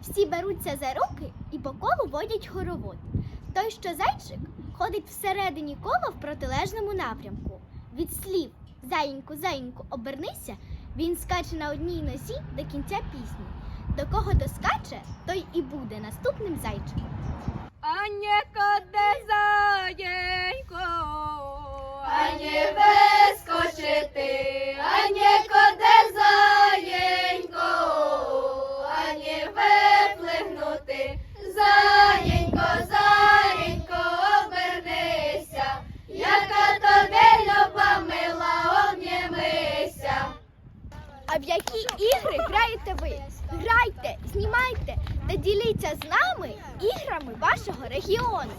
Всі беруться за руки і по колу водять хоровод. Той, що зайчик, ходить всередині кола в протилежному напрямку. Від слів Заїньку, заїньку, обернися, він скаче на одній носі до кінця пісні. До кого доскаче, той і буде наступним зайчиком. А в які ігри граєте ви? Грайте, знімайте та діліться з нами іграми вашого регіону.